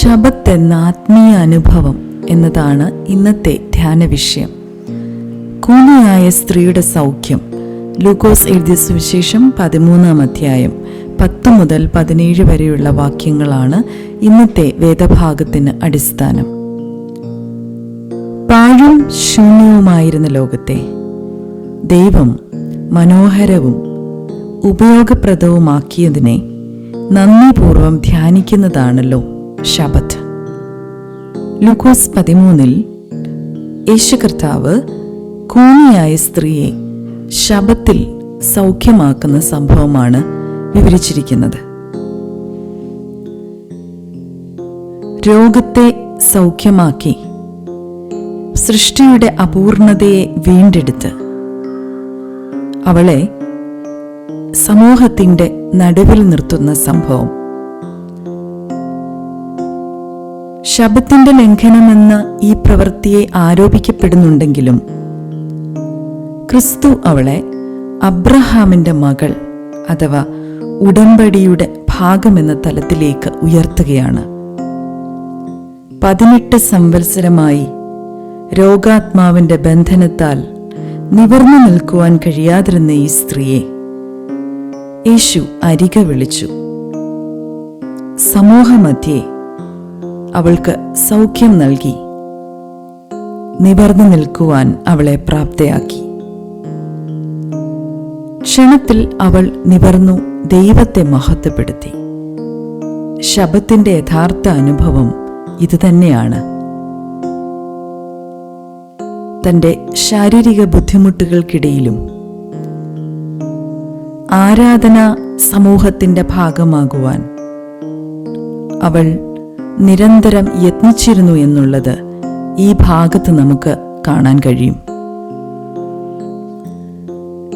ശബത്ത് എന്ന ആത്മീയ അനുഭവം എന്നതാണ് ഇന്നത്തെ ധ്യാന വിഷയം. കൂലിയായ സ്ത്രീയുടെ സൗഖ്യം. ലൂക്കോസ് എഴുതിയ സുവിശേഷം പതിമൂന്നാം അധ്യായം പത്ത് മുതൽ പതിനേഴ് വരെയുള്ള വാക്യങ്ങളാണ് ഇന്നത്തെ വേദഭാഗത്തിന് അടിസ്ഥാനം. പാഴും ശൂന്യവുമായിരുന്ന ലോകത്തെ ദൈവം മനോഹരവും ഉപയോഗപ്രദവുമാക്കിയതിനെ നന്ദിപൂർവം ധ്യാനിക്കുന്നതാണല്ലോ ശബത്ത്. ലുക്കോസ് പതിമൂന്നിൽ യേശു കർത്താവ് കൂനിയായ സ്ത്രീയെ ശബത്തിൽ സൗഖ്യമാക്കുന്ന സംഭവമാണ് വിവരിച്ചിരിക്കുന്നത്. രോഗത്തെ സൗഖ്യമാക്കി സൃഷ്ടിയുടെ അപൂർണതയെ വീണ്ടെടുത്ത് അവളെ സമൂഹത്തിന്റെ നടുവിൽ നിർത്തുന്ന സംഭവം ശബത്തിന്റെ ലംഘനമെന്ന് ഈ പ്രവൃത്തിയെ ആരോപിക്കപ്പെടുന്നുണ്ടെങ്കിലും ക്രിസ്തു അവളെ അബ്രഹാമിന്റെ മകൾ അഥവാ ഉടമ്പടിയുടെ ഭാഗമെന്ന തലത്തിലേക്ക് ഉയർത്തുകയാണ്. പതിനെട്ട് സംവത്സരമായി രോഗാത്മാവിന്റെ ബന്ധനത്താൽ നിവർന്നു നിൽക്കുവാൻ കഴിയാതിരുന്ന ഈ സ്ത്രീയെ യേശു അരിക വിളിച്ചു. സമൂഹമധ്യേ അവൾക്ക് സൗഖ്യം നൽകി. നിവർന്നു നിൽക്കുവാൻ അവളെ പ്രാപ്തയാക്കി. ക്ഷണത്തിൽ അവൾ നിവർന്നു ദൈവത്തെ മഹത്വപ്പെടുത്തി. ശബത്തിന്റെ യഥാർത്ഥ അനുഭവം ഇതുതന്നെയാണ് തന്റെ ശാരീരിക ബുദ്ധിമുട്ടുകൾക്കിടയിലും ആരാധന സമൂഹത്തിന്റെ ഭാഗമാകുവാൻ അവൾ നിരന്തരം യത്നിച്ചിരുന്നു എന്നുള്ളത് ഈ ഭാഗത്ത് നമുക്ക് കാണാൻ കഴിയും.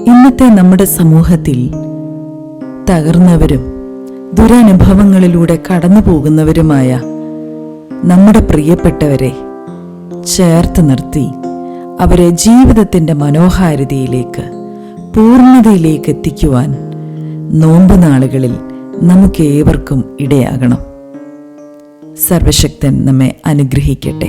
ഇന്നത്തെ നമ്മുടെ സമൂഹത്തിൽ തകർന്നവരും ദുരനുഭവങ്ങളിലൂടെ കടന്നു പോകുന്നവരുമായ നമ്മുടെ പ്രിയപ്പെട്ടവരെ ചേർത്ത് നിർത്തി അവരെ ജീവിതത്തിന്റെ മനോഹാരിതയിലേക്ക് പൂർണതയിലേക്ക് എത്തിക്കുവാൻ നോമ്പ് നാളുകളിൽ നമുക്കേവർക്കും ഇടയാകണം. സർവശക്തൻ നമ്മെ അനുഗ്രഹിക്കട്ടെ.